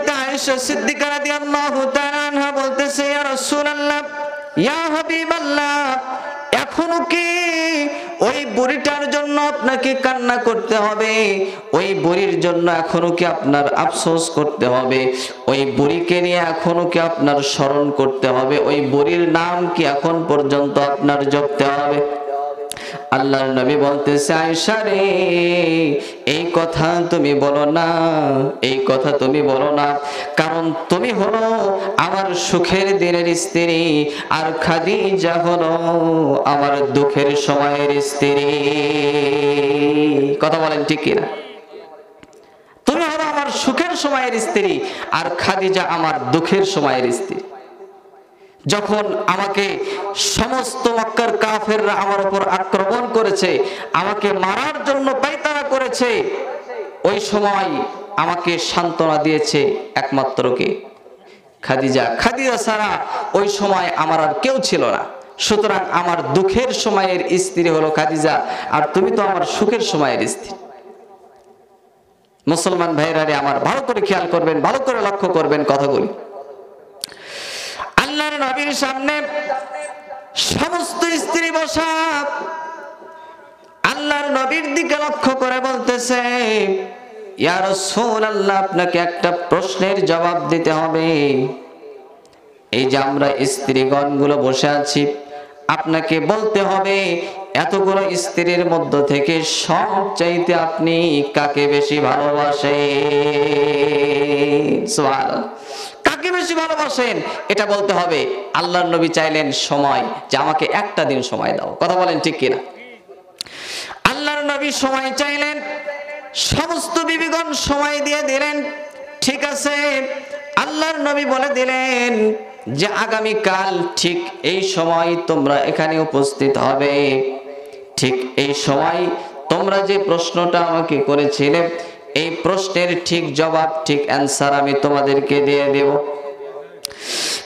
আয়েশা সিদ্দিকা রাদিয়াল্লাহু তাআলা আনহা বলতেছে, ইয়া রাসূলুল্লাহ, ইয়া হাবিবাল্লাহ, এখনও কি ওই বুড়িটার জন্য আপনাকে কান্না করতে হবে? ওই বুড়ির জন্য এখনও কি আপনার আফসোস করতে হবে? ওই বুড়িকে নিয়ে এখনও কি আপনার স্মরণ করতে হবে? ওই বুড়ির নাম কি এখন পর্যন্ত আপনার জপতে হবে? আল্লাহর নবী বলতেছে, আয়েশা রে, এই কথা তুমি বলো না, এই কথা তুমি বলো না। কারণ তুমি হলো আমার সুখের দিনের স্ত্রী, আর খাদিজা হলো আমার দুঃখের সময়ের স্ত্রী। কথা বলেন ঠিক কিনা? তুমি হলো আমার সুখের সময়ের স্ত্রী, আর খাদিজা আমার দুঃখের সময়ের স্ত্রী। যখন আমাকে সমস্ত মক্কার কাফেররা আমার উপর আক্রমণ করেছে, আমাকে মারার জন্য পাইতারা করেছে, ওই সময় আমাকে সান্ত্বনা দিয়েছে একমাত্র কে? খাদিজা। খাদিজা ছাড়া ওই সময় আমার আর কেউ ছিল না। সুতরাং আমার দুঃখের সময়ের স্ত্রী হলো খাদিজা, আর তুমি তো আমার সুখের সময়ের স্ত্রী। মুসলমান ভাইরারে আমার ভালো করে খেয়াল করবেন, ভালো করে লক্ষ্য করবেন কথাগুলি। আল্লাহর নবীর সামনে সমস্ত স্ত্রী বসা। আল্লাহর নবীর দিকে লক্ষ্য করে বলতেছে, ইয়া রাসূলুল্লাহ, আপনাকে একটা প্রশ্নের জবাব দিতে হবে। এই যে আমরা স্ত্রীগণগুলো বসে আছি, আপনাকে বলতে হবে, এতগুলো স্ত্রীর মধ্য থেকে সব চাইতে আপনি কাকে বেশি ভালোবাসেন? কাকে বেশি ভালোবাসেন? এটা বলতে হবে, আল্লাহর নবী চাইলেন সময়, যে আমাকে একটা দিন সময় দাও। কথা বলেন ঠিক কিনা? আল্লাহর নবী সময় চাইলেন, সমস্ত বিবিগণ সময় দিয়ে দিলেন। ঠিক আছে, আল্লাহর নবী বলে দিলেন যে আগামী কাল ঠিক এই সময় তোমরা এখানে উপস্থিত হবে। ঠিক এই সময় তোমরা যে প্রশ্নটা আমাকে করেছিলে, এই প্রশ্নের ঠিক জবাব, ঠিক অ্যান্সার আমি তোমাদেরকে দিয়ে দেব।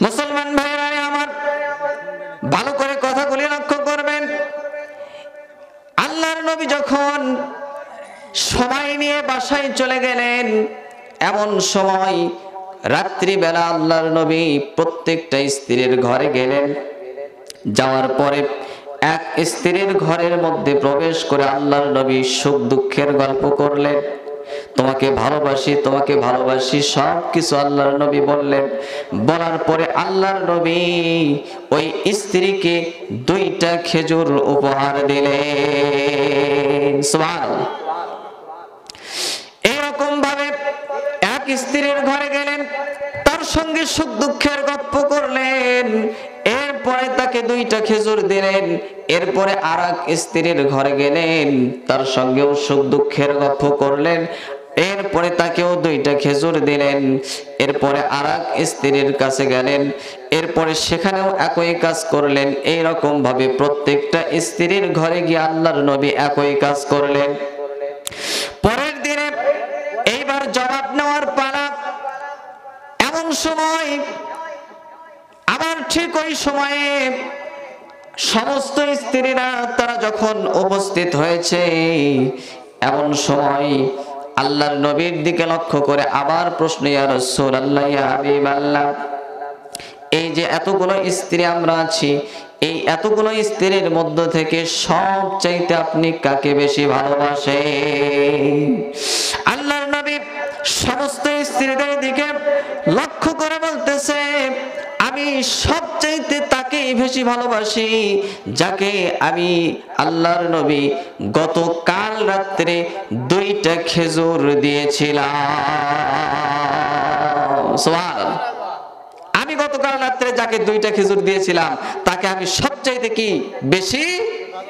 মুসলমান ভাইরা আমার ভালো করে কথাগুলি লক্ষ্য করবেন। আল্লাহর নবী যখন সময় নিয়ে বাসায় চলে গেলেন, এমন সময় রাত্রিবেলা আল্লাহর নবী প্রত্যেকটা স্ত্রীর ঘরে গেলেন। যাওয়ার পরে এক স্ত্রীর ঘরের মধ্যে প্রবেশ করে আল্লাহর নবী সুখ দুঃখের গল্প করলেন। তোমাকে ভালোবাসি তোমাকে ভালোবাসি সব কিছু আল্লাহর নবী বললেন। বলার পরে আল্লাহর নবী ওই স্ত্রীকে দুইটা খেজুর উপহার দিলেন। এরকম ভাবে এক স্ত্রীর ঘরে গেলেন, তার সঙ্গে সুখ দুঃখের গপ্প করলেন। এরপরে তাকে দুইটা খেজুর দিলেন। এরপরে আর এক স্ত্রীর ঘরে গেলেন। তার সঙ্গেও সুখ দুঃখের গপ্প করলেন। এরপরে তাকেও দুইটা খেজুর দিলেন। এরপরে আর এক স্ত্রীর কাছে গেলেন। এরপরে সেখানেও একই কাজ করলেন। এইরকম ভাবে প্রত্যেকটা স্ত্রীর ঘরে গিয়ে আল্লাহর নবী একই কাজ করলেন পরের দিনে এইবার জবাব নেওয়ার পালা এমন সময় আবার ঠিক ওই সময়ে সমস্ত স্ত্রীরা তারা যখন উপস্থিত হয়েছে, এমন সময় আল্লাহর নবীর দিকে লক্ষ্য করে আবার প্রশ্ন, ইয়া রাসূলুল্লাহ, ইয়া হাবিবাল্লাহ, এই যে এতগুলো স্ত্রী আমরা আছি, এই এতগুলো স্ত্রীর মধ্য থেকে সব চাইতে আপনি কাকে বেশি ভালোবাসেন? আল্লাহর নবী সমস্ত স্ত্রীদের দিকে লক্ষ্য করে বলতেছে আমি সবচাইতে তাকেই বেশি ভালোবাসি, যাকে আমি আল্লাহর নবী গতকাল রাত্রে দুইটা খেজুর দিয়েছিলাম। আমি গতকাল রাত্রে যাকে দুইটা খেজুর দিয়েছিলাম, তাকে আমি সবচাইতে কি বেশি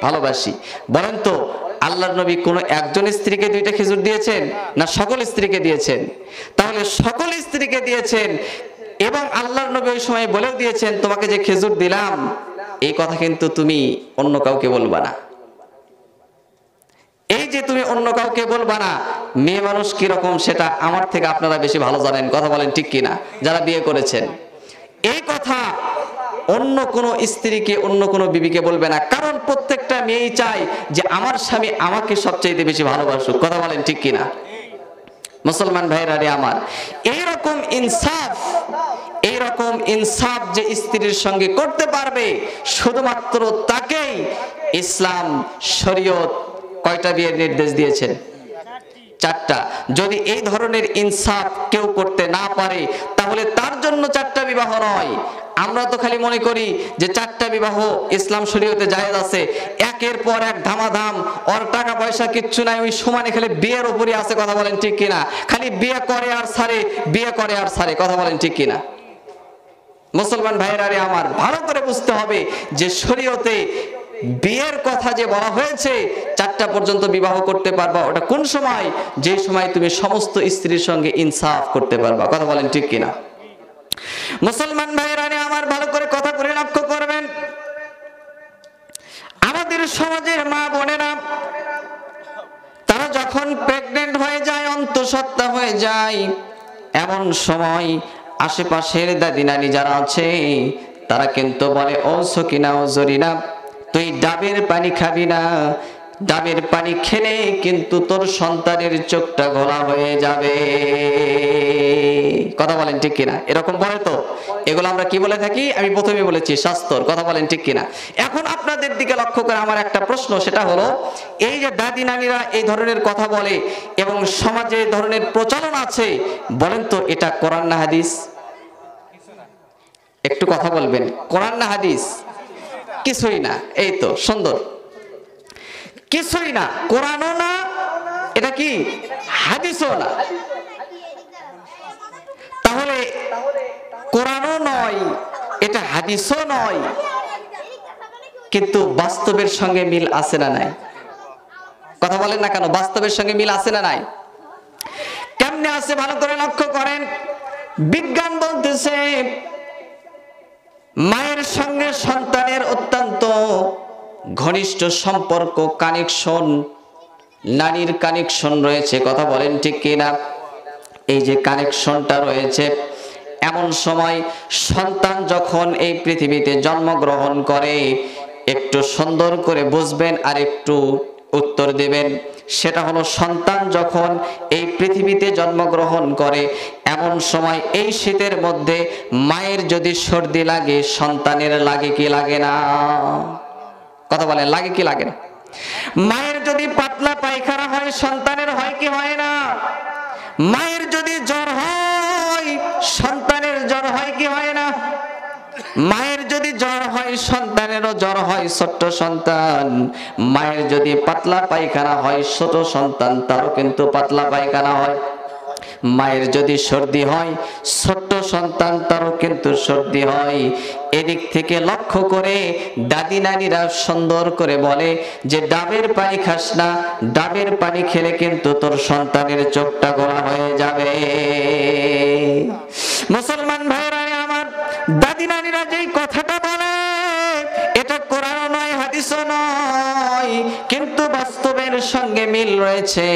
ভালোবাসি? বলেন তো আল্লাহর নবী কোন একজন স্ত্রীকে দুইটা খেজুর দিয়েছেন না সকল স্ত্রীকে দিয়েছেন? তাহলে সকল স্ত্রীকে দিয়েছেন এবং আল্লাহর নবী ওই সময় বলেও দিয়েছেন, তোমাকে যে খেজুর দিলাম, এই কথা কিন্তু তুমি অন্য কাউকে বলবা না। এই যে তুমি অন্য কাউকে বলবা না, মেয়ে মানুষ কীরকম সেটা আমার থেকে আপনারা বেশি ভালো জানেন, কথা বলেন ঠিক কিনা, যারা বিয়ে করেছেন। এই কথা অন্য কোনো স্ত্রীকে, অন্য কোনো বিবিকে বলবে না, কারণ প্রত্যেকটা মেয়েই চায় যে আমার স্বামী আমাকে সবচাইতে বেশি ভালোবাসুক, কথা বলেন ঠিক কিনা। মুসলমান ভাইরা রে আমার, এইরকম ইনসাফ এইরকম ইনসাফ যে স্ত্রীর সঙ্গে করতে পারবে, শুধুমাত্র তাকেই ইসলাম, শরীয়ত কয়টা বিয়ের নির্দেশ দিয়েছেন চারটা। যদি এই ধরনের ইনসাফ কেউ করতে না পারে, তাহলে তার জন্য চারটা বিবাহ নয়। আমরা তো খালি মনে করি যে চারটা বিবাহ ইসলাম, শরীয়তে জায়েজ আছে। একের পর এক ধামাধাম, ওর টাকা পয়সা কিচ্ছু নাই, ওই সমানে খালি বিয়ের উপরই আছে, কথা বলেন ঠিক কিনা? খালি বিয়ে করে আর সারে, বিয়ে করে আর সারে, কথা বলেন ঠিক কিনা? মুসলমান ভাইয়েরা রে আমার ভালো করে বুঝতে হবে যে শরীয়তে বিয়ের কথা যে বলা হয়েছে, চারটা পর্যন্ত বিবাহ করতে পারবা। ওটা কোন সময়? যে সময় তুমি সমস্ত স্ত্রীর সঙ্গে ইনসাফ করতে পারবা। কথা বলেন ঠিক কিনা? মুসলমান ভাইয়েরা আমার ভালো করে কথা করে লক্ষ্য করবেন। আমাদের সমাজের মা বোনেরা, তারা যখন প্রেগনেন্ট হয়ে যায়, অন্তঃসত্ত্বা হয়ে যায়, এমন সময় আশেপাশের দাদি নানি যারা আছে, তারা কিন্তু বলে, ও সকিনা, ও জরিনা, তুই ডাবের পানি খাবি না ডাবের পানি খেলে কিন্তু তোর সন্তানের চোখটা ঘোলা হয়ে যাবে। কথা বলেন ঠিক কিনা? এরকম বলে তো? এগুলো আমরা কি বলে থাকি? আমি প্রথমে বলেছি স্বাস্থ্যর। কথা বলেন ঠিক কিনা? এখন আপনাদের দিকে লক্ষ্য করে আমার একটা প্রশ্ন, সেটা হলো, এই যে দাদি নানিরা এই ধরনের কথা বলে এবং সমাজে ধরনের প্রচলন আছে, বলেন তো এটা কোরআন না হাদিস? একটু কথা বলবেন। কোরআন না হাদিস? কিছুই না। এই তো, সুন্দর। কিছুই না, কোরআনও না, এটা কি? হাদিসও না। তাহলে কোরআনও নয়, এটা হাদিসও নয়, কিন্তু বাস্তবের সঙ্গে মিল আছে না নাই। কথা বলেন না কেন? বাস্তবের সঙ্গে মিল আছে না নাই? কেমনে আছে ভালো করে লক্ষ্য করেন? বিজ্ঞান বলতেছে, মায়ের সঙ্গে সন্তানের অত্যন্ত ঘনিষ্ঠ সম্পর্ক কানেকশন নারীর কানেকশন রয়েছে। কথা বলেন ঠিক কিনা এই যে কানেকশনটা রয়েছে, এমন সময় সন্তান যখন এই পৃথিবীতে জন্মগ্রহণ করে, একটু সুন্দর করে বুঝবেন আর একটু উত্তর দেবেন। সেটা হলো সন্তান যখন এই পৃথিবীতে জন্মগ্রহণ করে, এমন সময় এই শীতের মধ্যে মায়ের যদি সর্দি লাগে, সন্তানের লাগে কি লাগে না? কথা বলেন, লাগে কি লাগে? না মায়ের যদি পাতলা পায়খানা হয়, সন্তানের হয় কি হয় না? মায়ের যদি জ্বর হয়, সন্তানের জ্বর হয় কি হয় না? মায়ের যদি জ্বর হয়, সন্তানেরও জ্বর হয়, ছোট্ট সন্তান। মায়ের যদি পাতলা পায়খানা হয়, ছোট সন্তান, তারও কিন্তু পাতলা পায়খানা হয়। মায়ের যদি সর্দি হয়, ছোট্ট সন্তান, তারও কিন্তু সর্দি হয়। এদিক থেকে লক্ষ্য করে দাদি নানিরা সুন্দর করে বলে যে, ডাবের পানি খাস না, ডাবের পানি খেলে কিন্তু তোর সন্তানের চোখটা গোলা হয়ে যাবে। মুসলমান ভাইরা আমার দাদি নানিরা যেই কথাটা বলে, এটা কোরআন নয়, হাদিসও নয়, কিন্তু বাস্তবের সঙ্গে মিল রয়েছে।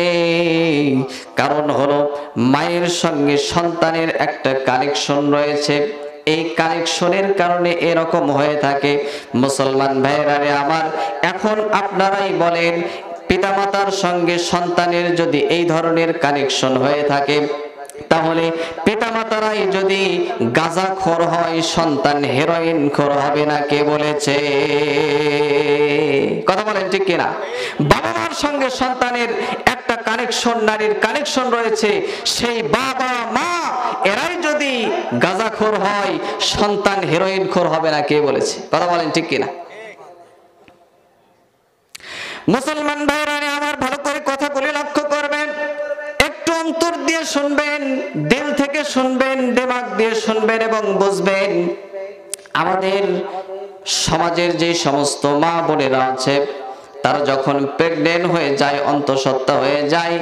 কারণ হলো, মায়ের সঙ্গে সন্তানের একটা কানেকশন রয়েছে। এই কানেকশনের কারণে এরকম হয়ে থাকে। মুসলমান ভাইরা আমার, এখন আপনারাই বলেন, পিতামাতার সঙ্গে সন্তানের যদি এই ধরনের কানেকশন হয়ে থাকে তাহলে পিতামাতারাই যদি গাঁজা খোর হয়, সন্তান হেরোইন খোর হবে না, কে বলেছে? কথা বলেন ঠিক কিনা? বাবা মার সঙ্গে সন্তানের একটা কানেকশন নারীর কানেকশন রয়েছে। সেই বাবা, মা, এরাই যদি গাঁজাখোর হয়, সন্তান হেরোইন খোর হবে না, কে বলেছে? কথা বলেন ঠিক কিনা? মুসলমান ভাইরা, আমার ভালো করে কথাগুলি লক্ষ্য করবেন। অন্তর দিয়ে শুনবেন, দিল থেকে শুনবেন, দিমাগ দিয়ে শুনবেন এবং বুঝবেন আমাদের সমাজের যে সমস্ত মা বোনেরা আছে, তারা যখন প্রেগনেন্ট হয়ে যায়, অন্তঃসত্ত্বা হয়ে যায়,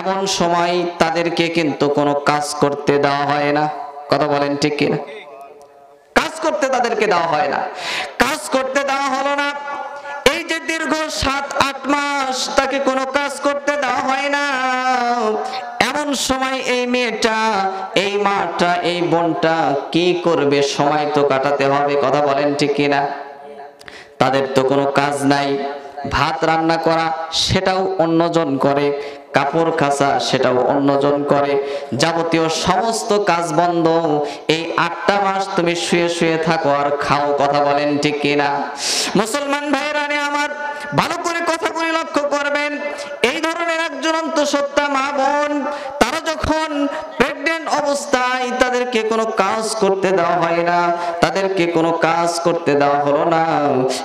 এমন সময় তাদেরকে কিন্তু কোনো কাজ করতে দেওয়া হয় না। কথা বলেন ঠিক কিনা? কাজ করতে তাদেরকে দেওয়া হয় না। কাজ করতে দেওয়া হলো না। এই যে দীর্ঘ সাত আট মাস তাকে কোনো কাজ করতে দেওয়া হয় না। সময় এই মেয়েটা, এই মাটা, এই বোনটা কি করবে? সময় তো কাটাতে হবে, কথা বলেন ঠিক কিনা? তাদের তো কোনো কাজ নাই। ভাত রান্না করা, সেটাও অন্যজন করে। কাপড় কাচা, সেটাও অন্যজন করে। যাবতীয় সমস্ত কাজ বন্ধ। এই আটটা মাস তুমি শুয়ে শুয়ে থাকো আর খাও, কথা বলেন ঠিক কিনা? মুসলমান ভাইরা নে আমার ভালো করে কথা কথাগুলি লক্ষ্য করবেন। এই ধরনের একজন অন্তঃসত্ত্বা মা বোন প্রেগনেন্ট অবস্থায় তাদেরকে কোনো কাজ করতে দেওয়া হয় না। তাদেরকে কোনো কাজ করতে দেওয়া হলো না।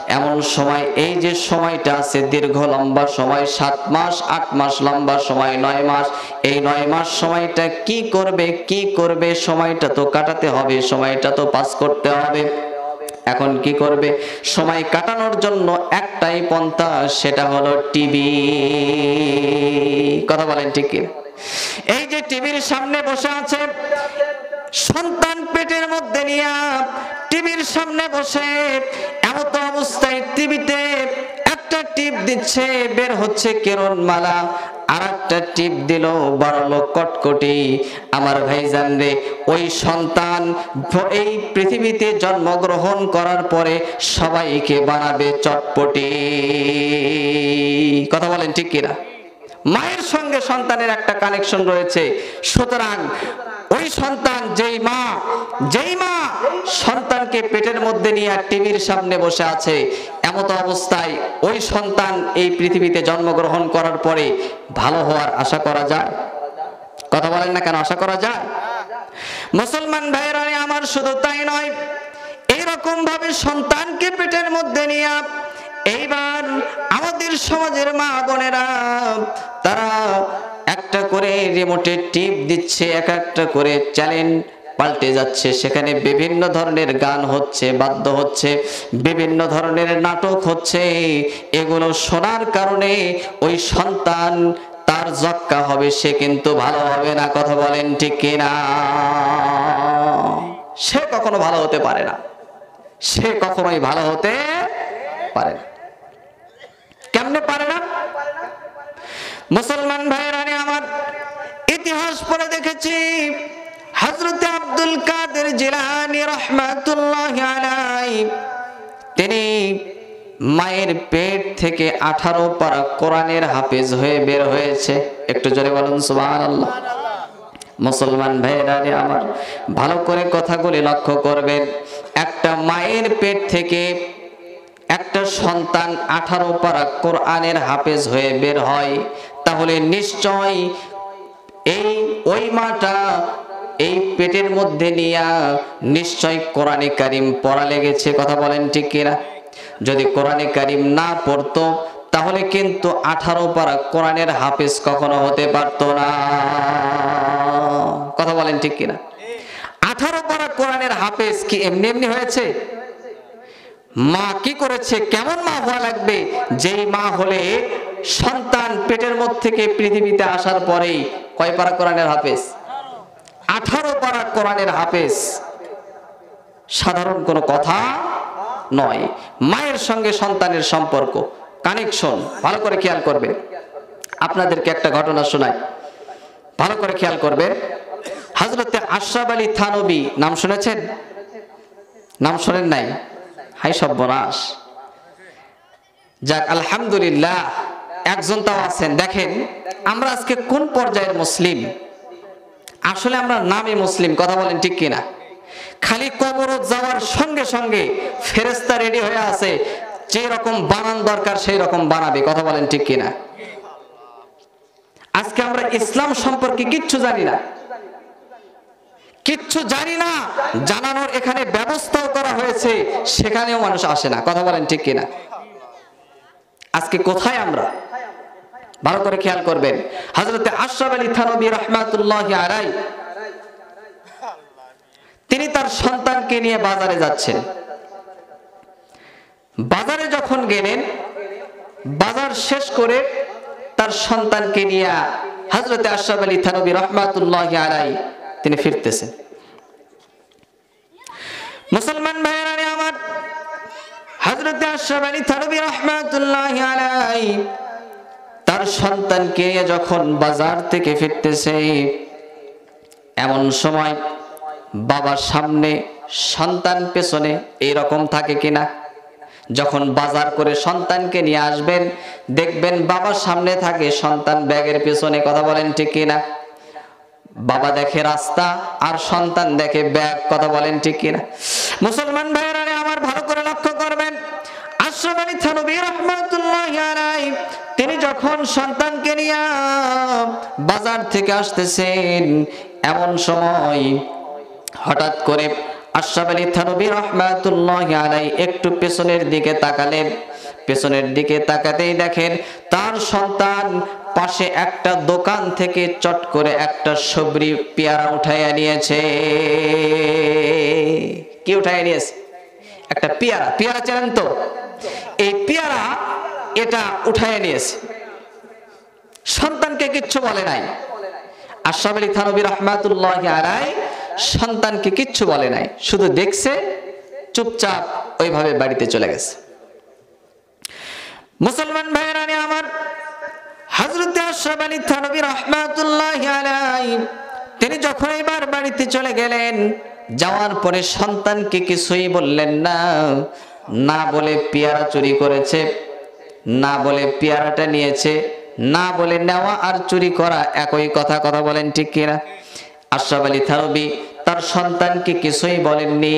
এমন সময়, এই যে সময়টা আছে, দীর্ঘ লম্বা সময়, সাত মাস, আট মাস লম্বা সময়, নয় মাস। এই নয় মাস সময়টা কি করবে কি করবে, সময়টা তো কাটাতে হবে, সময়টা তো পাস করতে হবে। এখন কি করবে? সময় কাটানোর জন্য একটাই পন্থা, সেটা হলো টিভি। কথা বলেন ঠিক এই যে টিভির সামনে বসে আছে, সন্তান পেটের মধ্যে নিয়ে টিভির সামনে বসে এমত অবস্থায় টিভিতে একটা টিপ দিচ্ছে, বের হচ্ছে কেরণ মালা আর একটা টিপ দিল, বাড়ালো কটকটি। আমার ভাইজান রে, ওই সন্তান এই পৃথিবীতে জন্মগ্রহণ করার পরে সবাইকে বানাবে চটপটি। কথা বলেন ঠিক কিনা? মায়ের সঙ্গে সন্তানের একটা কানেকশন রয়েছে। সুতরাং ওই সন্তান যেই মা যেই মা সন্তানকে পেটের মধ্যে নিয়ে আর টিভির সামনে বসে আছে, এমত অবস্থায় ওই সন্তান এই পৃথিবীতে জন্মগ্রহণ করার পরে ভালো হওয়ার আশা করা যায়? কথা বলেন না কেন, আশা করা যায়? মুসলমান ভাইয়েরা, আমার শুধু তাই নয় এইরকম ভাবে সন্তানকে পেটের মধ্যে নিয়ে এইবার আমাদের সমাজের মা বোনেরা, তারা একটা করে রিমোটে টিপ দিচ্ছে, এক একটা করে চ্যালেঞ্জ পাল্টে যাচ্ছে। সেখানে বিভিন্ন ধরনের গান হচ্ছে, বাদ্য হচ্ছে, বিভিন্ন ধরনের নাটক হচ্ছে। এগুলো শোনার কারণে ওই সন্তান তার জক্কা হবে, সে কিন্তু ভালো হবে না, কথা বলেন ঠিক কিনা? সে কখনো ভালো হতে পারে না। সে কখনোই ভালো হতে পারে না। কেমনে পারে না। মুসলমান ভাইরানি আমার ইতিহাস পড়ে দেখেছি। হজরত আব্দুল কাদের জিলানি রহমাতুল্লাহ আলাই তিনি মায়ের পেট থেকে আঠারো পারা কোরআনের হাফেজ হয়ে বের হয়েছে। একটু জোরে বলুন সুবহান আল্লাহ মুসলমান ভাইয়েরা আমার ভালো করে কথাগুলি লক্ষ্য করবেন। একটা মায়ের পেট থেকে একটা সন্তান আঠারো পারা কোরআনের হাফেজ হয়ে বের হয়, তাহলে নিশ্চয় এই ওই মাটা এই পেটের মধ্যে নিয়া নিশ্চয় কোরআনে কারিম পড়া লেগেছে, কথা বলেন ঠিক কিনা? যদি কোরআনে কারিম না পড়তো, তাহলে কিন্তু আঠারো পারা কোরআনের হাফেজ কখনো হতে পারতো না। কথা বলেন ঠিক কিনা? আঠারো পারা কোরআনের হাফেজ কি এমনি এমনি হয়েছে? মা কি করেছে? কেমন মা হওয়া লাগবে? যেই মা হলে সন্তান পেটের মধ্যে থেকে পৃথিবীতে আসার পরেই কয় পারা কোরআনের হাফেজ? আঠারো পারা কোরআনের হাফেজ। সাধারণ কোনো কথা নয়। মায়ের সঙ্গে সন্তানের সম্পর্ক। কানেকশন। ভালো করে খেয়াল করবে আপনাদেরকে একটা ঘটনা শোনাই। ভালো করে খেয়াল করবেন। হজরতে আশরাফ আলী থানবী, নাম শুনেছেন? নাম শোনেন নাই? হাই সর্বনাশ যাক, আলহামদুলিল্লাহ, একজন তাও আছেন। দেখেন, আমরা আজকে কোন পর্যায়ের মুসলিম? আসলে আমরা নামে মুসলিম, কথা বলেন ঠিক কিনা? খালি কবরত যাওয়ার সঙ্গে সঙ্গে ফেরেস্তা রেডি হয়ে আছে, যে রকম বানান দরকার সেই রকম বানাবে, কথা বলেন ঠিক কিনা? আজকে আমরা ইসলাম সম্পর্কে কিচ্ছু জানি না। কিচ্ছু জানি না। জানানোর এখানে ব্যবস্থাও করা হয়েছে, সেখানেও মানুষ আসে না। কথা বলেন ঠিক কিনা? আজকে কোথায় আমরা? ভালো করে খেয়াল করবেন। হজরতে আশরাফ আলী থানবী রহমাতুল্লাহ আরাই তিনি তার সন্তানকে নিয়ে বাজারে যাচ্ছেন। বাজারে যখন গেলেন, বাজার শেষ করে তার সন্তানকে নিয়ে হজরতে আশরাফ আলী থানবী রহমাতুল্লাহ আলাই তিনি ফিরতেছেন মুসলমান ভাইয়েরা আমার হজরতে আশরাফ আলী থানবী রহমাতুল্লাহ আলাই তার সন্তানকে যখন বাজার থেকে ফিরতেছে, এমন সময় বাবার সামনে সন্তান পেছনে এইরকম থাকে কিনা? যখন বাজার করে সন্তানকে নিয়ে আসবেন, দেখবেন বাবার সামনে থাকে সন্তান ব্যাগের পেছনে, কথা বলেন ঠিক কিনা? বাবা দেখে রাস্তা আর সন্তান দেখে ব্যাগ কথা বলেন ঠিক কিনা? মুসলমান ভাইয়েরা রে, আমার ভালো করে লক্ষ্য করবেন। আশরাফ আলী থানবী রহমাতুল্লাহি তিনি যখন সন্তানকে নিয়ে বাজার থেকে আসতেছেন এমন সময় হঠাৎ করে আশরাফ আলী থানবী রহমাতুল্লাহি আলাইহি একটু পেছনের দিকে তাকালেন। পেছনের দিকে তাকাতেই দেখেন তার সন্তান পাশে একটা দোকান থেকে চট করে একটা সবরি পেয়ারা উঠাইয়া নিয়েছে। কি উঠাইয়া নিয়েছে? একটা পেয়ারা পেয়ারা চেনেন তো? এই পেয়ারা এটা উঠাইয়া নিয়েছে। সন্তানকে কিচ্ছু বলে নাই। আশরাফ আলী থানবী রহমাতুল্লাহ আলাই সন্তানকে কিচ্ছু বলে নাই। শুধু দেখছে, চুপচাপ ওইভাবে বাড়িতে চলে গেছে। মুসলমান ভাইয়েরা নে আমার হযরত আশরাফ থানবী রাহমাতুল্লাহি তিনি যখন এবার বাড়িতে চলে গেলেন, যাওয়ার পরে সন্তানকে কিছুই বললেন না। না বলে পেয়ারা চুরি করেছে, না বলে পেয়ারাটা নিয়েছে, না বলে নেওয়া আর চুরি করা একই কথা কথা বলেন ঠিক কিনা? আশরাফ আলী থানবী তার সন্তানকে কিছুই বলেননি।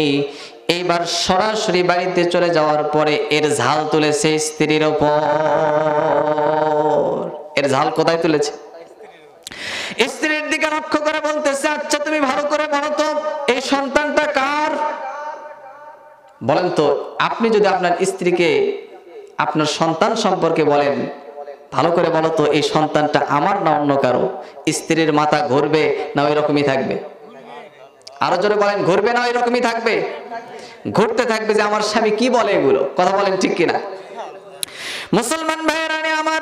এইবার সরাসরি বাড়িতে চলে যাওয়ার পরে এর ঝাল তুলেছে স্ত্রীর ওপর। এর ঝাল কোথায় তুলেছে? স্ত্রীর দিকে লক্ষ্য করে বলতেছে আচ্ছা তুমি ভালো করে বলো তো, এই সন্তানটা কার? বলেন তো, আপনি যদি আপনার স্ত্রীকে আপনার সন্তান সম্পর্কে বলেন, ভালো করে বলো তো, এই সন্তানটা আমার না অন্য কারও? স্ত্রীর মাথা ঘুরবে না ওই রকমই থাকবে। আরও জোরে বলেন, ঘুরবে না ওই রকমই থাকবে? ঘুরতে থাকবে যে আমার স্বামী কি বলে এগুলো? কথা বলেন ঠিক কিনা? মুসলমান ভাইয়েরা আমার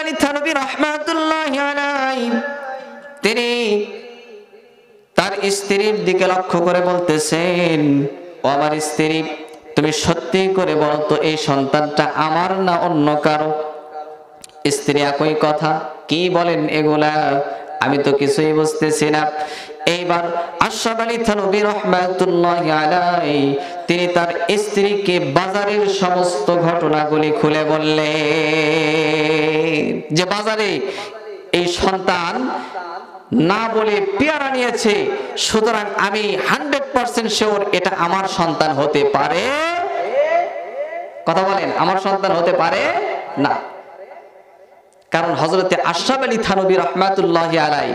আলী থানবী রাহমাতুল্লাহি তিনি তার স্ত্রীর দিকে লক্ষ্য করে বলতেছেন, ও আমার স্ত্রী, তুমি সত্যি করে বলো তো, এই সন্তানটা আমার না অন্য কারও? স্ত্রী একই কথা, কি বলেন এগুলা? আমি তো কিছুই বুঝতেছি না। এইবার আশরাফ আলী থানবী রহমাতুল্লাহ আলাই তিনি তার স্ত্রীকে বাজারের সমস্ত ঘটনাগুলি খুলে বললেন। যে বাজারে এই সন্তান না বলে পেয়ারা নিয়েছে, সুতরাং আমি হান্ড্রেড পার্সেন্ট শিওর এটা আমার সন্তান হতে পারে। কথা বলেন, আমার সন্তান হতে পারে না। কারণ হজরতে আশরাফ আলী থানবী রহমাতুল্লাহ আলাই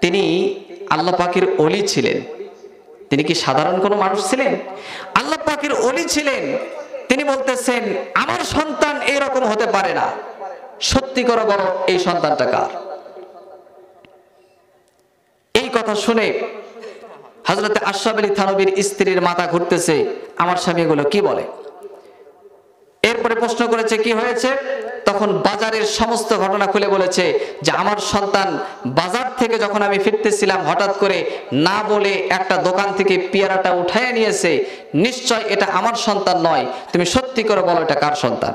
তিনি আল্লাহ পাকের অলি ছিলেন। তিনি কি সাধারণ কোনো মানুষ ছিলেন? আল্লাহ পাকের অলি ছিলেন। তিনি বলতেছেন, আমার সন্তান এইরকম হতে পারে না। সত্যি করে বলো, এই সন্তানটা কার? এই কথা শুনে হজরতে আশরাফ আলী থানবীর স্ত্রীর মাথা ঘুরতেছে। আমার স্বামী এগুলো কি বলে? এরপরে প্রশ্ন করেছে, কি হয়েছে? তখন বাজারের সমস্ত ঘটনা খুলে বলেছে যে আমার সন্তান বাজার থেকে যখন আমি ফিরতেছিলাম, হঠাৎ করে না বলে একটা দোকান থেকে পেয়ারাটা উঠায় নিয়েছে। নিশ্চয় এটা আমার সন্তান নয়। তুমি সত্যি করে বলো, এটা কার সন্তান?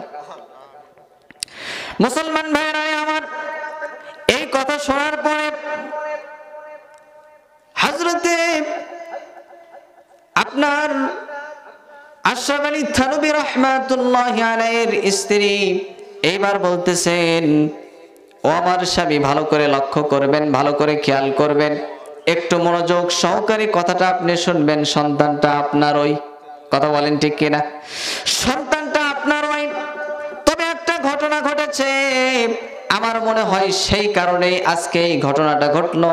মুসলমান ভাইয়েরা আমার এই কথা শোনার পরে হাজরতে আপনার আশরাফ আলী থানবী রহমাতুল্লাহ আলাইয়ের স্ত্রী এইবার বলতেছেন, ও আমার স্বামী, ভালো করে লক্ষ্য করবেন, ভালো করে খেয়াল করবেন। একটু মনোযোগ সহকারে কথাটা আপনি শুনবেন, সন্তানটা আপনার ওই কথা বলেন ঠিক কিনা? সন্তানটা আপনার ওই তবে একটা ঘটনা ঘটেছে। আমার মনে হয় সেই কারণেই আজকে এই ঘটনাটা ঘটলো।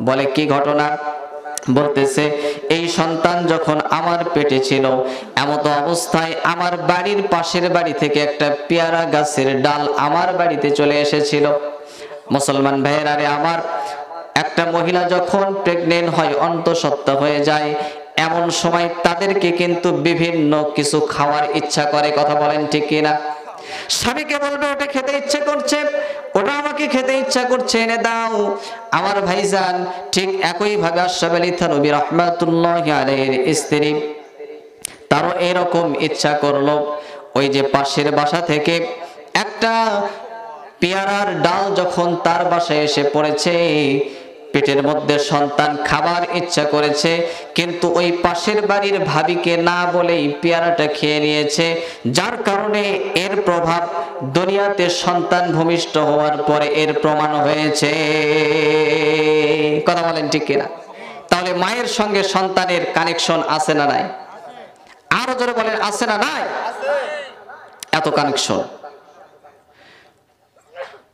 বলে কি ঘটনা? বলতেছে, এই সন্তান যখন আমার পেটে ছিল, এমত অবস্থায় আমার বাড়ির পাশের বাড়ি থেকে একটা পেয়ারা গাছের ডাল আমার বাড়িতে চলে এসেছিল। মুসলমান ভাইয়েরা রে আমার, একটা মহিলা যখন প্রেগনেন্ট হয়, অন্তঃসত্ত্বা হয়ে যায়, এমন সময় তাদেরকে কিন্তু বিভিন্ন কিছু খাওয়ার ইচ্ছা করে, কথা বলেন ঠিক কিনা? স্বামীকে বলবে, ওটা খেতে ইচ্ছে করছে, ওটা আমাকে খেতে ইচ্ছা করছে, এনে দাও। আমার ভাইজান ঠিক একই ভাবে আশরাফ আলী থানবী রহমাতুল্লাহ আলাইহির স্ত্রী। তারও এরকম ইচ্ছা করল, ওই যে পাশের বাসা থেকে একটা পেয়ারার ডাল যখন তার বাসায় এসে পড়েছে পেটের মধ্যে সন্তান খাবার ইচ্ছা করেছে, কিন্তু ওই পাশের বাড়ির ভাবিকে না বলেই পেয়ারাটা খেয়ে নিয়েছে, যার কারণে এর প্রভাব দুনিয়াতে সন্তান ভূমিষ্ঠ হওয়ার পরে এর প্রমাণ হয়েছে। কথা বলেন ঠিক কিনা? তাহলে মায়ের সঙ্গে সন্তানের কানেকশন আছে না নাই? আরও জোরে বলেন, আছে না নাই? এত কানেকশন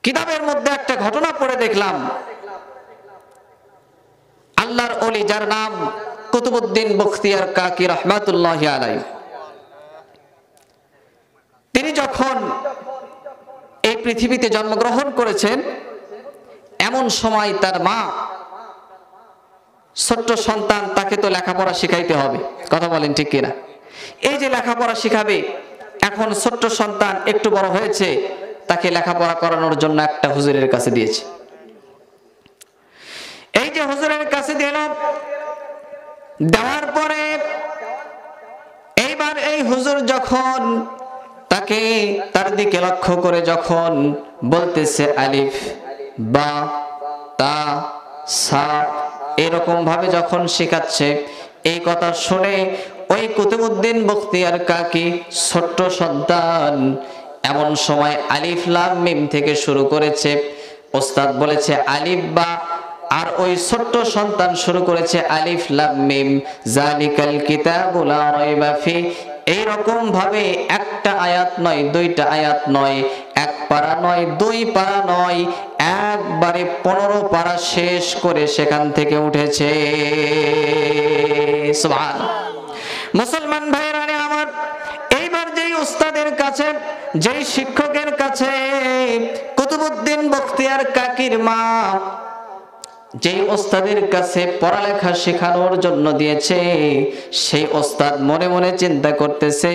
কিতাবের মধ্যে একটা ঘটনা পড়ে দেখলাম। আল্লাহর অলি যার নাম কুতুবুদ্দিন বখতিয়ার কাকি রহমাতুল্লাহ আলাই তিনি যখন এই পৃথিবীতে জন্মগ্রহণ করেছেন, এমন সময় তার মা, ছোট্ট সন্তান, তাকে তো লেখাপড়া শিখাইতে হবে। কথা বলেন ঠিক কিনা? এই যে লেখাপড়া শিখাবে, এখন ছোট্ট সন্তান একটু বড় হয়েছে, তাকে লেখাপড়া করানোর জন্য একটা হুজুরের কাছে দিয়েছে। যে হুজুরের কাছে দিল দেওয়ার পরে এইবার এই হুজুর যখন তাকে তার দিকে লক্ষ্য করে যখন বলতেছে আলিফ, বা, তা, সা এরকম ভাবে যখন শেখাচ্ছে, এই কথা শুনে ওই কুতুবুদ্দিন বখতিয়ার কাকি ছোট্ট সন্তান এমন সময় আলিফ লাম মিম থেকে শুরু করেছে। ওস্তাদ বলেছে, আলিফ বা আর ওই ছোট্ট সন্তান শুরু করেছে আলিফ লাম মিম। জালিকাল কিতাবুল লা রাইবা ফি। এইরকম ভাবে একটা আয়াত নয়, দুইটা আয়াত নয়, এক পারা নয়, দুই পারা নয়, একবারে পনেরো পারা শেষ করে সেখান থেকে উঠেছে। মুসলমান ভাইরা আমার এইবার যেই উস্তাদের কাছে, যেই শিক্ষকের কাছে কুতুবুদ্দিন বখতিয়ার কাকির মা যেই ওস্তাদের কাছে পড়ালেখা শেখানোর জন্য দিয়েছে, সেই ওস্তাদ মনে মনে চিন্তা করতেছে,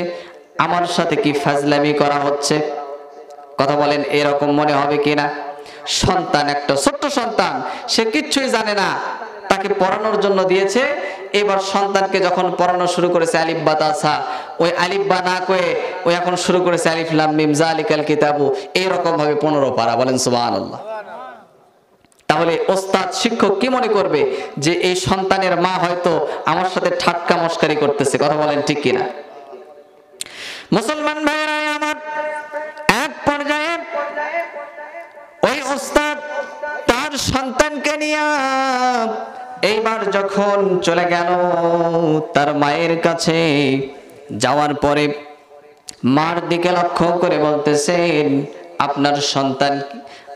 আমার সাথে কি ফাজলামি করা হচ্ছে? কথা বলেন, এরকম মনে হবে কিনা সন্তান, একটা ছোট্ট সন্তান, সে কিচ্ছুই জানে না, তাকে পড়ানোর জন্য দিয়েছে। এবার সন্তানকে যখন পড়ানো শুরু করেছে আলিফ বা তাসা ওই আলিফ বা না কয়ে ওই এখন শুরু করেছে আলিফ লাম মিম জালিকাল কিতাবু এইরকম ভাবে পনেরো পারা বলেন, সুবহানাল্লাহ। তাহলে ওস্তাদ শিক্ষক কি মনে করবে যে এই সন্তানের মা হয়তো আমার সাথে ঠাট্টা মস্কারি করতেছে? কথা বলেন ঠিক কিনা? মুসলমান ভাইয়েরা, আমার এক পর্যায়ে ওই ওস্তাদ তার সন্তানকে নিয়ে এইবার যখন চলে গেল তার মায়ের কাছে, যাওয়ার পরে মার দিকে লক্ষ্য করে বলতেছেন, আপনার সন্তান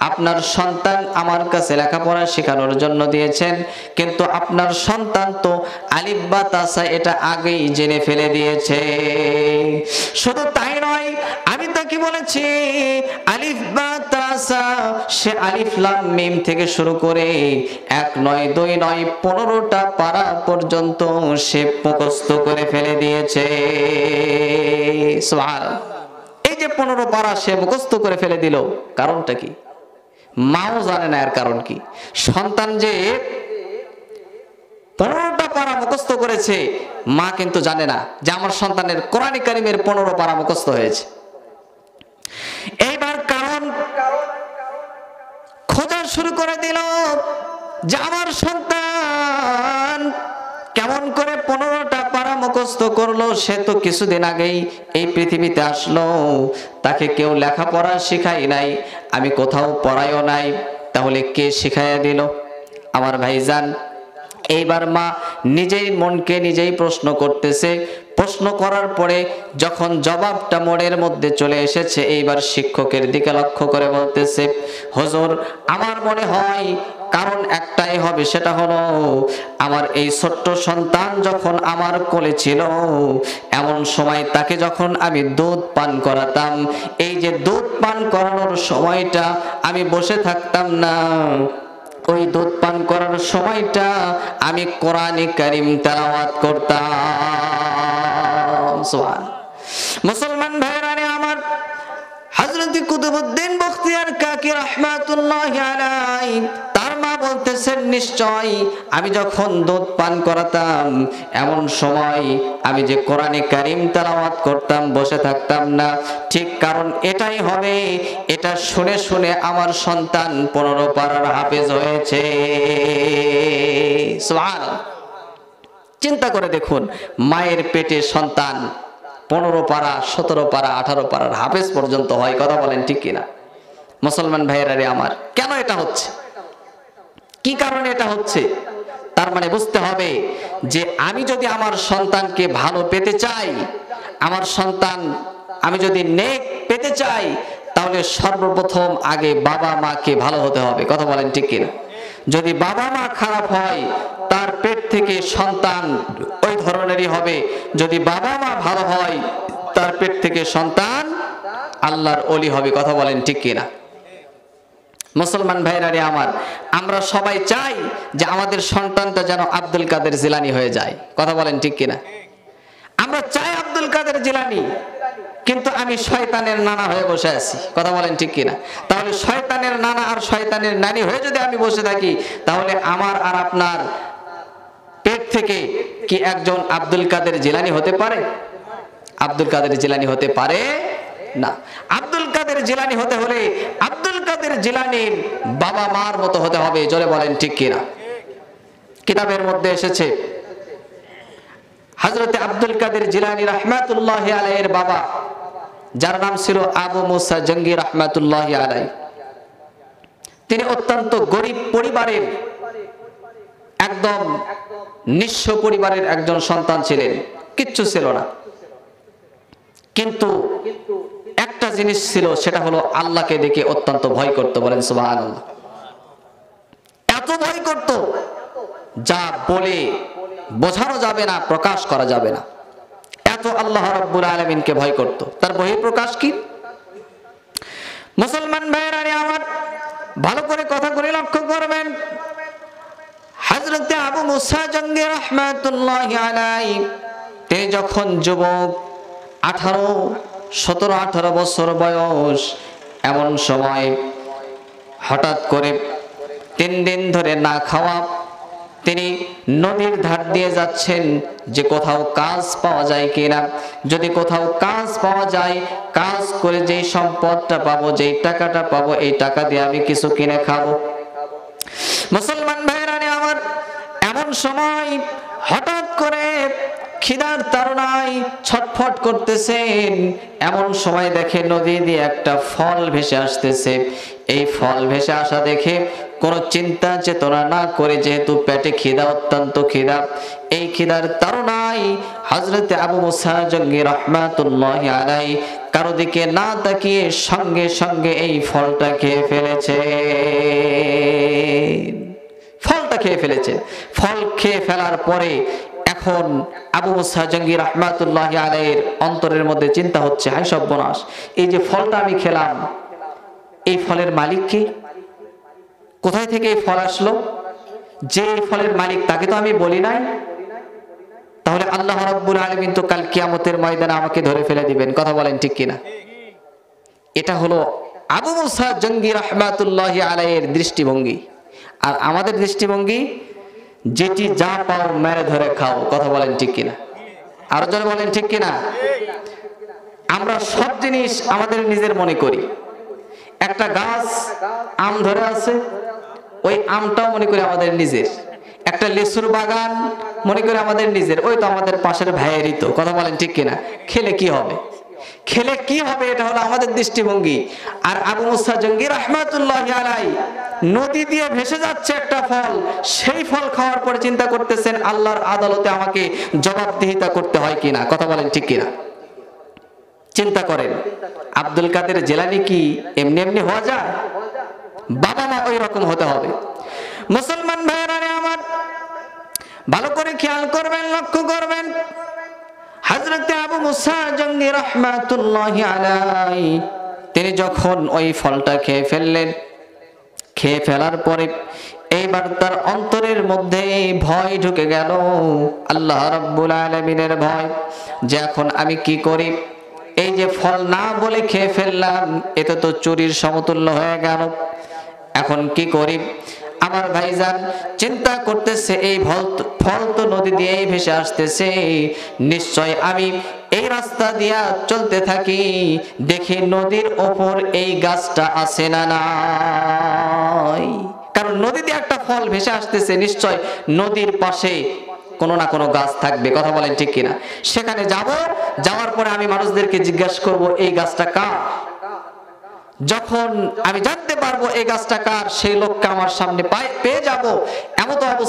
আপনার সন্তান আমার কাছে লেখাপড়া শেখানোর জন্য দিয়েছেন, কিন্তু আপনার সন্তান তো আলিফ বা তাসা এটা আগেই জেনে ফেলে দিয়েছে। শুধু তাই নয়, আমি তাকে বলেছি, আলিফ বা তাসা সে আলিফ, লাম, মিম থেকে শুরু করে এক নয়, দুই নয়, পনেরোটা পারা পর্যন্ত সে মুখস্থ করে ফেলে দিয়েছে। এই যে পনেরো পারা সে মুখস্থ করে ফেলে দিল, কারণটা কি? মাও জানে না এর কারণ কি। সন্তান যে পনেরোটা মুখস্থ করেছে, মা কিন্তু জানে না যে আমার সন্তানের কোরআনী কারিমের পনেরো পারা মুখস্থ হয়েছে। এইবার কারণ খোঁজা শুরু করে দিল যে আমার সন্তান কেমন করে পনেরোটা মুখস্থ করল, সে তো কিছুদিন আগেই এই পৃথিবীতে আসলো। তাকে কেউ লেখাপড়া শিখাই নাই, আমি কোথাও পড়াইও নাই, তাহলে কে শিখাইয়া দিল? আমার ভাইজান, এইবার মা নিজেই মনকে নিজেই প্রশ্ন করতেছে। প্রশ্ন করার পরে যখন জবাবটা মনের মধ্যে চলে এসেছে, এইবার শিক্ষকের দিকে লক্ষ্য করে বলতেছে, হজুর, আমার মনে হয় কারণ একটাই হবে, সেটা হলো আমার এই ছোট্ট সন্তান যখন আমার কোলে ছিল, এমন সময় তাকে যখন আমি দুধ পান করাতাম, এই যে দুধ পান করানোর সময়টা আমি বসে থাকতাম না, ওই দুধ পান করার সময়টা আমি কোরআনে কারিম তেলাওয়াত করতাম। মুসলমান ভাইরানে আমার হযরত কুতুবউদ্দিন বখতিয়ার কাকি রাহমাতুল্লাহি আলাইহি নিশ্চয় আমি যখন দুধ পান করাতাম, এমন সময় আমি যে কোরআনে কারিম তালাওয়াত করতাম, বসে থাকতাম না। ঠিক কারণ এটাই হবে, এটা শুনে শুনে আমার সন্তান পনেরো পাড়ার হাফেজ হয়েছে। চিন্তা করে দেখুন, মায়ের পেটে সন্তান পনেরো পাড়া সতেরো পাড়া আঠারো পাড়ার হাফেজ পর্যন্ত হয়, কথা বলেন ঠিক কিনা? মুসলমান ভাইয়েরা রে আমার, কেন এটা হচ্ছে? কি কারণে এটা হচ্ছে? তার মানে বুঝতে হবে যে আমি যদি আমার সন্তানকে ভালো পেতে চাই, আমার সন্তান আমি যদি নেক পেতে চাই, তাহলে সর্বপ্রথম আগে বাবা মাকে ভালো হতে হবে। কথা বলেন ঠিক কিনা? যদি বাবা মা খারাপ হয়, তার পেট থেকে সন্তান ওই ধরনেরই হবে। যদি বাবা মা ভালো হয়, তার পেট থেকে সন্তান আল্লাহর অলি হবে। কথা বলেন ঠিক কিনা? মুসলমান ভাইরা রে আমার, আমরা সবাই চাই যে আমাদের সন্তানটা যেন আব্দুল কাদের জিলানি হয়ে যায়। কথা বলেন ঠিক কিনা? আমরা চাই আব্দুল কাদের জিলানি, কিন্তু আমি শয়তানের নানা হয়ে বসে আছি। কথা বলেন ঠিক কিনা? তাহলে শয়তানের নানা আর শয়তানের নানি হয়ে যদি আমি বসে থাকি, তাহলে আমার আর আপনার পেট থেকে কি একজন আব্দুল কাদের জিলানি হতে পারে? আব্দুল কাদের জিলানি হতে পারে না। আব্দুল কাদের জিলানি হতে হলে আব্দুল কাদের জিলানির বাবা মার মতো হতে হবে, জোরে বলেন ঠিক কিনা? কিতাবের মধ্যে এসেছে হজরতে আব্দুল কাদের জিলানি রহমাতুল্লাহ আলাইয়ের বাবা, যার নাম ছিল আবু মুসা জঙ্গি রহমাতুল্লাহ আলাই। তিনি অত্যন্ত গরিব পরিবারের একদম নিঃস্ব পরিবারের একজন সন্তান ছিলেন, কিচ্ছু ছিল না। কিন্তু জিনিস ছিল, সেটা হলো আল্লাহকে দেখে অত্যন্ত ভয় করতো, বলেন সুবাহ এত ভয় করত যা বলে বোঝানো যাবে না, প্রকাশ করা যাবে না। এত আল্লাহ রব্বুল আলমিনকে ভয় করত। তার বহির প্রকাশ কি? মুসলমান ভাইয়েরা আমার ভালো করে কথা করে লক্ষ্য করবেন। হজরতে আবু মুসা জঙ্গে রহমাতুল্লাহ আলাই তে যখন যুবক আঠারো সতেরো, আঠারো বছর বয়স, এমন সময় হঠাৎ করে তিন দিন ধরে না খাওয়া, তিনি নদীর ধার দিয়ে যাচ্ছেন যে কোথাও কাজ পাওয়া যায় কিনা। যদি কোথাও কাজ পাওয়া যায়, কাজ করে যেই সম্পদটা পাবো, যেই টাকাটা পাবো, এই টাকা দিয়ে আমি কিছু কিনে খাব। মুসলমান ভাইরা আমার এমন সময় হঠাৎ করে খিদার তারণায় ছটফট করতেছেন। এমন সময় দেখে নদী দিয়ে একটা ফল ভেসে আসতেছে। এই ফল ভেসে আসা দেখে কোনো চিন্তা, চেতনা না করে যেহেতু পেটে খিদা, অত্যন্ত খিদা, এই খিদার তারণায় হজরতে আবু মুসা জঙ্গি রহমাতুল্লাহ আলাই কারও দিকে না তাকিয়ে সঙ্গে সঙ্গে এই ফলটা খেয়ে ফেলেছে। ফলটা খেয়ে ফেলেছে। ফল খেয়ে ফেলার পরে এখন আবু মুসা জঙ্গি রহমাতুল্লাহ আলাইয়ের অন্তরের মধ্যে চিন্তা হচ্ছে হাই সর্বনাশ, এই যে ফলটা আমি খেলাম, এই ফলের মালিক কে? কোথায় থেকে এই ফল আসলো? যে ফলের মালিক, তাকে তো আমি বলি নাই। তাহলে আল্লাহ রাব্বুল আলামিন তো কাল কিয়ামতের ময়দানে আমাকে ধরে ফেলে দিবেন, কথা বলেন ঠিক কিনা? এটা হলো আবু মুসা জঙ্গি রহমাতুল্লাহ আলাইয়ের দৃষ্টিভঙ্গি। আর আমাদের দৃষ্টিভঙ্গি যেটি যা পাও মেরে ধরে খাও, কথা বলেন ঠিক কিনা? আরও জন বলেন ঠিক কিনা? আমরা সব জিনিস আমাদের নিজের মনে করি। একটা গাছ, আম ধরে আছে, ওই আমটাও মনে করি আমাদের নিজের। একটা লেসুর বাগান মনে করি আমাদের নিজের, ওই তো আমাদের পাশের ভাইয়েরই তো, কথা বলেন ঠিক কিনা? খেলে কি হবে? খেলে কি হবে এটা হলো আমাদের দৃষ্টিভঙ্গি। আর আবু মুসা জঙ্গি রহমাতুল্লাহ আলাই নদী দিয়ে ভেসে যাচ্ছে একটা ফল, সেই ফল খাওয়ার পরে চিন্তা করতেছেন, আল্লাহর আদালতে আমাকে জবাবদিহিতা করতে হয় কিনা। কথা বলেন ঠিক কিনা? চিন্তা করেন, আব্দুল কাদের জেলানি কি এমনি এমনি হওয়া যায়? বাবা মা ওই রকম হতে হবে। মুসলমান ভাইয়েরা রে আমার ভালো করে খেয়াল করবেন, লক্ষ্য করবেন। আবু মুসা জঙ্গি আলাই তিনি যখন ওই ফলটা খেয়ে ফেললেন, খেয়ে ফেলার পরে এইবার তার অন্তরের মধ্যে ভয় ঢুকে গেল। আল্লাহ রাব্বুল আলামিনের ভয় যে এখন আমি কি করি? এই যে ফল না বলে খেয়ে ফেললাম, এতে তো চুরির সমতুল্য হয়ে গেল। এখন কি করি? আমার ভাইজান চিন্তা করতেছে, এই ফল তো নদী দিয়েই ভেসে আসতেছে। নিশ্চয় আমি এই রাস্তা দিয়া চলতে থাকি, দেখি নদীর ওপর এই গাছটা আছে না নাই। কারণ নদীতে একটা ফল ভেসে আসতেছে, নিশ্চয় নদীর পাশে কোনো না কোনো গাছ থাকবে, কথা বলেন ঠিক কিনা। সেখানে যাব, যাওয়ার পরে আমি মানুষদেরকে জিজ্ঞাসা করব, এই গাছটা কার? যখন আমি জানতে পারব এই গাছটা কার, সেই লোককে আমার সামনে পেয়ে যাব। এমন তো অবস্থা